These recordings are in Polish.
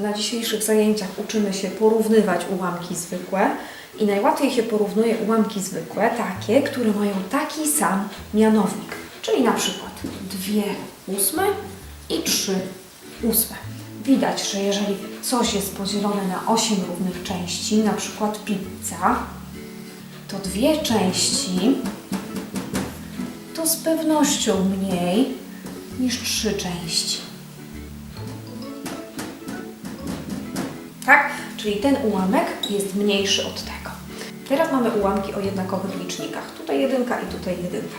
Na dzisiejszych zajęciach uczymy się porównywać ułamki zwykłe i najłatwiej się porównuje ułamki zwykłe, takie, które mają taki sam mianownik, czyli na przykład 2 ósme i 3 ósme. Widać, że jeżeli coś jest podzielone na 8 równych części, na przykład pizza, to dwie części to z pewnością mniej niż trzy części. Tak? Czyli ten ułamek jest mniejszy od tego. Teraz mamy ułamki o jednakowych licznikach. Tutaj jedynka i tutaj jedynka.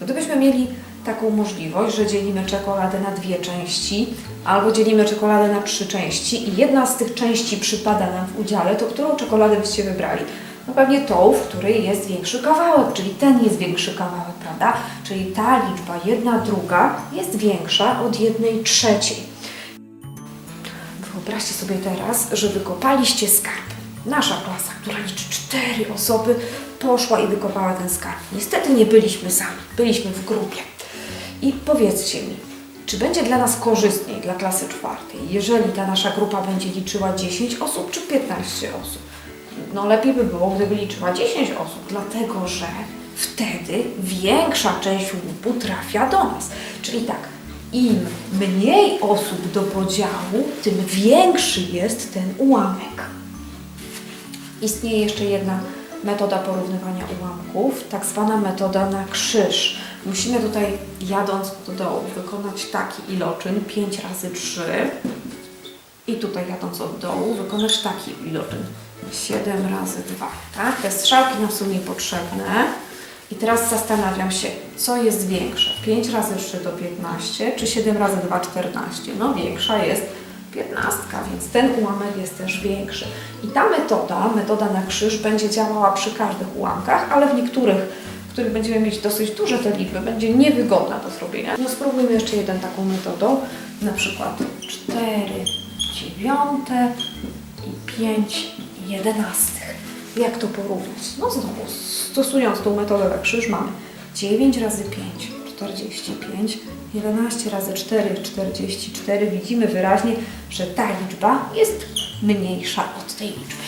Gdybyśmy mieli taką możliwość, że dzielimy czekoladę na dwie części, albo dzielimy czekoladę na trzy części i jedna z tych części przypada nam w udziale, to którą czekoladę byście wybrali? No pewnie tą, w której jest większy kawałek, czyli ten jest większy kawałek, prawda? Czyli ta liczba, jedna druga, jest większa od jednej trzeciej. Wyobraźcie sobie teraz, że wykopaliście skarb. Nasza klasa, która liczy cztery osoby, poszła i wykopała ten skarb. Niestety nie byliśmy sami, byliśmy w grupie. I powiedzcie mi, czy będzie dla nas korzystniej, dla klasy czwartej, jeżeli ta nasza grupa będzie liczyła 10 osób czy 15 osób? No lepiej by było, gdyby liczyła 10 osób, dlatego że wtedy większa część łupu trafia do nas. Czyli tak, im mniej osób do podziału, tym większy jest ten ułamek. Istnieje jeszcze jedna metoda porównywania ułamków, tak zwana metoda na krzyż. Musimy tutaj jadąc do dołu wykonać taki iloczyn 5 razy 3 i tutaj jadąc od dołu wykonać taki iloczyn 7 razy 2. Tak? Te strzałki nam są niepotrzebne. I teraz zastanawiam się, co jest większe? 5 razy 3 to 15, czy 7 razy 2 14? No większa jest 15, więc ten ułamek jest też większy. I ta metoda, metoda na krzyż, będzie działała przy każdych ułamkach, ale w niektórych, w których będziemy mieć dosyć duże te liczby, będzie niewygodna do zrobienia. No spróbujmy jeszcze jeden taką metodą, na przykład 4 dziewiąte i 5 jedenastych. Jak to porównać? No znowu, stosując tą metodę na krzyż mamy 9 razy 5, 45, 11 razy 4, 44. Widzimy wyraźnie, że ta liczba jest mniejsza od tej liczby.